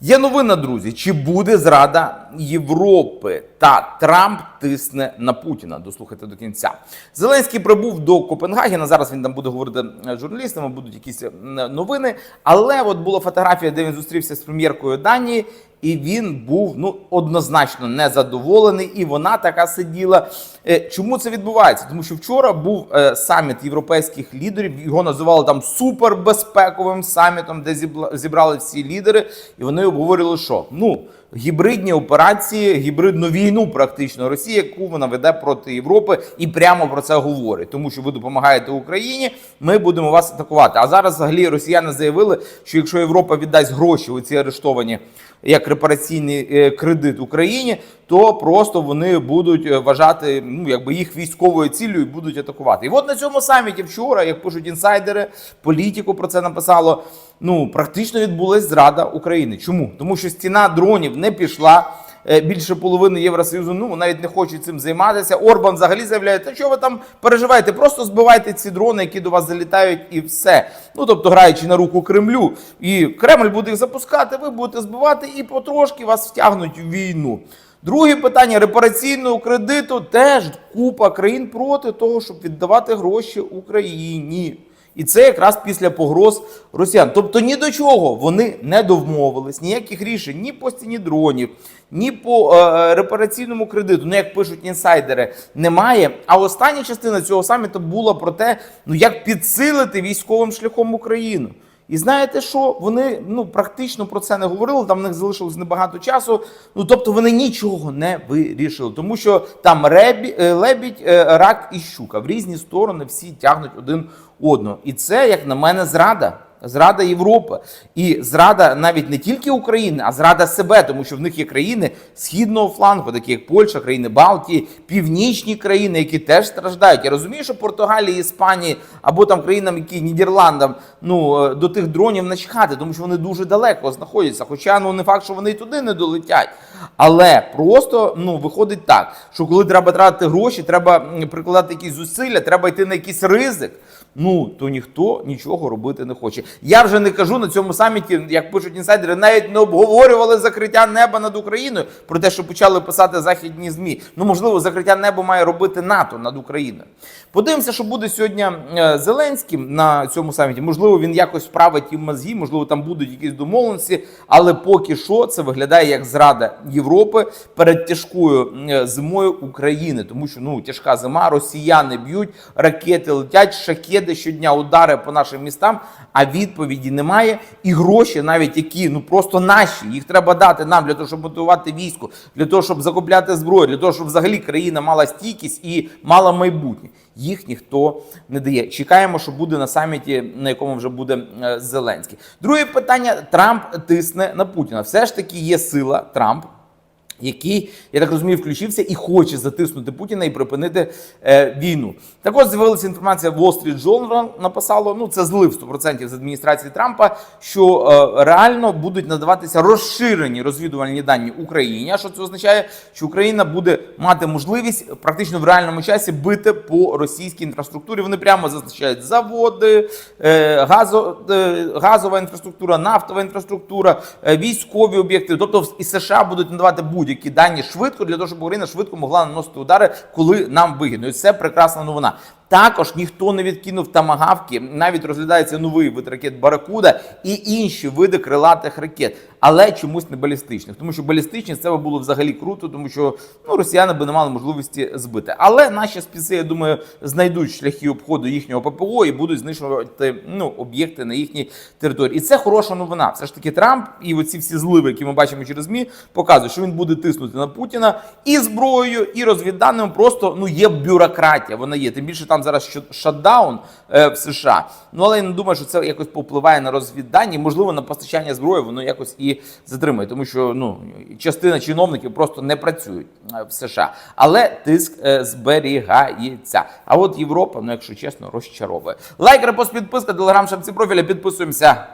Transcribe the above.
Є новина, друзі. Чи буде зрада Європи? Та Трамп тисне на Путіна. Дослухайте до кінця. Зеленський прибув до Копенгагена. Зараз він там буде говорити з журналістами, будуть якісь е, новини. Але от була фотографія, де він зустрівся з прем'єркою Данії, і він був ну однозначно незадоволений. І вона така сиділа. Е, Чому це відбувається? Тому що вчора був е, саміт європейських лідерів. Його називали там супербезпековим самітом, де зібрали всі лідери, і вони обговорили, що ну гібридні операції, гібридну війну, практично Росія, яку вона веде проти Європи, і прямо про це говорить. Тому що ви допомагаєте Україні, ми будемо вас атакувати. А зараз взагалі росіяни заявили, що якщо Європа віддасть гроші, оці арештовані як репараційний е, кредит Україні, то просто вони будуть е, вважати ну якби їх військовою ціллю і будуть атакувати. І от на цьому саміті вчора, як пишуть інсайдери, політику про це написало. Ну практично відбулась зрада України. Чому? Тому що стіна дронів не пішла. Е, Більше половини Євросоюзу ну навіть не хочуть цим займатися. Орбан взагалі заявляє, та що ви там переживаєте? Просто збивайте ці дрони, які до вас залітають, і все. Ну тобто, граючи на руку Кремлю, і Кремль буде їх запускати, ви будете збивати, і потрошки вас втягнуть в війну. Друге питання репараційного кредиту теж купа країн проти того, щоб віддавати гроші Україні. І це якраз після погроз росіян. Тобто ні до чого вони не домовились, ніяких рішень ні по стіні дронів, ні по е, репараційному кредиту. Ну як пишуть інсайдери, немає. А остання частина цього саміту була про те, ну як підсилити військовим шляхом Україну. І знаєте що? Вони ну практично про це не говорили. Там в них залишилось небагато часу. Ну тобто вони нічого не вирішили, тому що там ребі, е, лебідь, е, рак і щука в різні сторони всі тягнуть один одного. І це, як на мене, зрада. Зрада Європи і зрада навіть не тільки України, а зрада себе, тому що в них є країни східного флангу, такі як Польща, країни Балтії, північні країни, які теж страждають. Я розумію, що Португалії, Іспанії або там країнам, які Нідерландам, ну е, до тих дронів начхати, тому що вони дуже далеко знаходяться. Хоча ну не факт, що вони й туди не долетять. Але просто ну виходить так, що коли треба тратити гроші, треба прикладати якісь зусилля, треба йти на якийсь ризик. Ну то ніхто нічого робити не хоче. Я вже не кажу на цьому саміті, як пишуть інсайдери, навіть не обговорювали закриття неба над Україною про те, що почали писати західні змі. Ну можливо, закриття неба має робити НАТО над Україною. Подивимося, що буде сьогодні е, Зеленським на цьому саміті. Можливо, він якось вправить їм мозги, можливо, там будуть якісь домовленості, але поки що це виглядає як зрада Європи перед тяжкою е, зимою України, тому що ну тяжка зима, росіяни б'ють, ракети летять, шахеди щодня удари по нашим містам. А відповіді немає, і гроші, навіть які ну просто наші, їх треба дати нам для того, щоб мотивувати військо, для того, щоб закупляти зброю, для того, щоб взагалі країна мала стійкість і мала майбутнє. Їх ніхто не дає. Чекаємо, що буде на саміті, на якому вже буде е, Зеленський. Друге питання: Трамп тисне на Путіна. Все ж таки є сила Трамп який, я так розумію, включився і хоче затиснути Путіна і припинити е, війну. Також з'явилася інформація Wall Street Journal написало, ну це злив 100% з адміністрації Трампа, що е, реально будуть надаватися розширені розвідувальні дані Україні. А що це означає? Що Україна буде мати можливість практично в реальному часі бити по російській інфраструктурі. Вони прямо зазначають заводи, е, газо, е, газова інфраструктура, нафтова інфраструктура, е, військові об'єкти. Тобто і США будуть надавати будь-які дані швидко для того, щоб Україна швидко могла наносити удари, коли нам вигідно. І це прекрасна новина. Також ніхто не відкинув тамагавки. Навіть розглядається новий вид ракет Баракуда і інші види крилатих ракет, але чомусь не балістичних. Тому що балістичні це було взагалі круто, тому що ну росіяни би не мали можливості збити. Але наші спіси, я думаю, знайдуть шляхи обходу їхнього ППО і будуть знищувати ну об'єкти на їхній території. І це хороша новина. Все ж таки, Трамп і оці всі зливи, які ми бачимо через ЗМІ, показують, що він буде тиснути на Путіна і зброєю, і розвідданими. Просто ну є бюрократія. Вона є. Тим більше там зараз шатдаун е, в США. Ну але я не думаю, що це якось повпливає на розвіддані. Можливо, на постачання зброї воно якось і затримує, тому що ну частина чиновників просто не працюють е, в США. Але тиск е, зберігається. А от Європа, ну якщо чесно, розчаровує. Лайк, репост, підписка, телеграм, шапці профіля. Підписуємося.